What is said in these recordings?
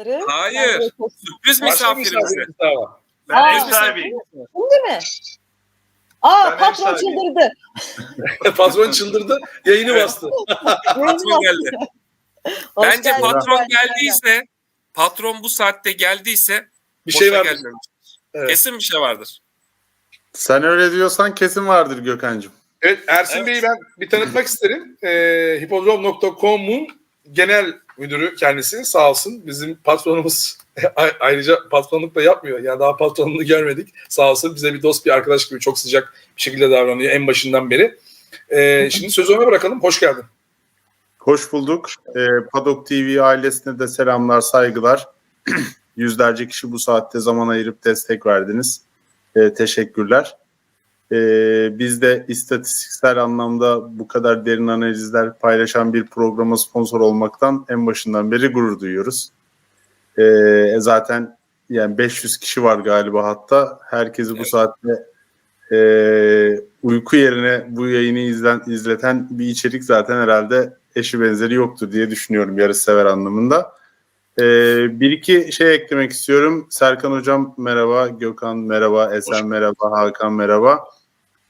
dostları. Hayır. Sürpriz misafirimiz var. Ben ev sahibiyim. Şimdi mi? Aa Ben patron çıldırdı. Patron çıldırdı, yayını bastı. Patron geldi. Hoş Bence geldin. patron geldiyse, patron bu saatte geldiyse Bir şey var. Evet. Kesin bir şey vardır. Sen öyle diyorsan kesin vardır Gökhan'cığım. Evet Ersin Evet. Bey'i ben bir tanıtmak isterim. Ee, Hipodrom.com'un genel müdürü kendisi sağ olsun. Bizim patronumuz ayrıca patronluk da yapmıyor. Yani daha patronluğunu görmedik. Sağ olsun bize bir dost bir arkadaş gibi çok sıcak bir şekilde davranıyor en başından beri. Ee, şimdi sözü ona bırakalım. Hoş geldin. Hoş bulduk. Ee, Padok TV ailesine de selamlar, saygılar. Yüzlerce kişi bu saatte zaman ayırıp destek verdiniz. Ee, teşekkürler. Ee, biz de istatistiksel anlamda bu kadar derin analizler paylaşan bir programa sponsor olmaktan en başından beri gurur duyuyoruz. Ee, zaten yani 500 kişi var galiba hatta. Herkesi bu saatte e, uyku yerine bu yayını izlen, izleten bir içerik zaten herhalde eşi benzeri yoktur diye düşünüyorum yarış sever anlamında. Ee, bir iki şey eklemek istiyorum. Serkan Hocam merhaba, Gökhan merhaba, Esen merhaba, Hakan merhaba.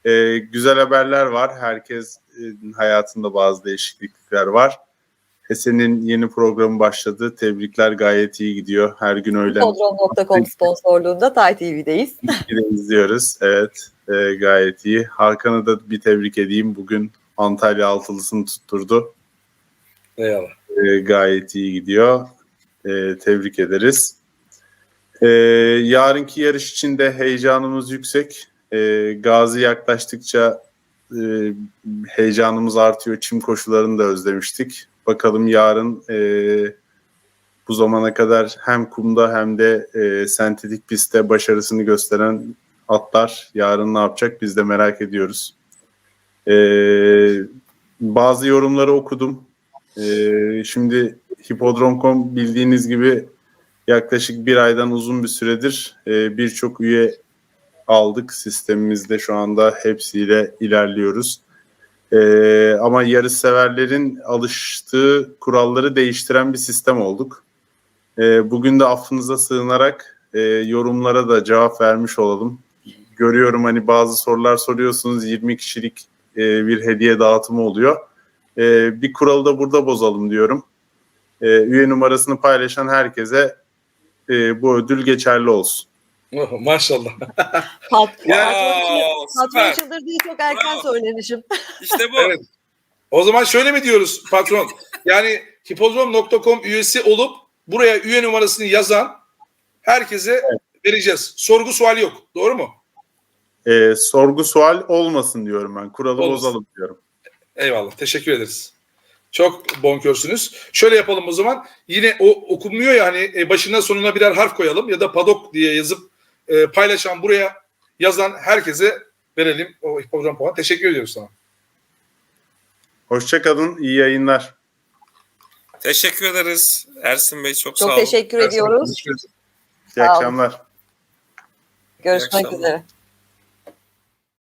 Ee, güzel haberler var. Herkes e, hayatında bazı değişiklikler var. Esen'in yeni programı başladı. Tebrikler gayet iyi gidiyor. Her gün öğlen Podrom.com sponsorluğunda Tay TV'deyiz. izliyoruz. Evet e, gayet iyi. Hakan'ı da bir tebrik edeyim. Bugün Antalya altılısını tutturdu. Eyvallah. E, gayet iyi gidiyor. E, tebrik ederiz. E, yarınki yarış için de heyecanımız yüksek. E, Gazi yaklaştıkça e, heyecanımız artıyor. Çim koşularını da özlemiştik. Bakalım yarın e, bu zamana kadar hem kumda hem de e, sentetik pistte başarısını gösteren atlar yarın ne yapacak biz de merak ediyoruz. E, bazı yorumları okudum. E, şimdi Hipodrom.com bildiğiniz gibi yaklaşık bir aydan uzun bir süredir e, birçok üye aldık sistemimizde şu anda hepsiyle ilerliyoruz. E, ama yarış severlerin alıştığı kuralları değiştiren bir sistem olduk. E, bugün de affınıza sığınarak e, yorumlara da cevap vermiş olalım. Görüyorum hani bazı sorular soruyorsunuz 20 kişilik e, bir hediye dağıtımı oluyor. E, bir kuralı da burada bozalım diyorum. E, üye numarasını paylaşan herkese e, bu ödül geçerli olsun. Oh, maşallah. Pat Ya, patron, patron çıldırdığı çok erken Bravo. söylemişim. İşte bu. Evet. O zaman şöyle mi diyoruz patron? Yani hipodrom.com üyesi olup buraya üye numarasını yazan herkese vereceğiz. Sorgu suali yok. Doğru mu? E, sorgu sual olmasın diyorum ben. Kuralı Olmasın. bozalım diyorum. Eyvallah. Teşekkür ederiz. Çok bonkörsünüz. Şöyle yapalım o zaman. Yine o okunmuyor ya hani e, başına sonuna birer harf koyalım ya da padok diye yazıp e, paylaşan buraya yazan herkese verelim o hipodrom puan. Teşekkür ediyoruz sana. Hoşçakalın. iyi yayınlar. Teşekkür ederiz. Ersin Bey çok, sağ Çok olun. teşekkür ediyoruz. Teşekkür ederiz. İyi Sağ olun. akşamlar. Görüşmek akşamlar. üzere.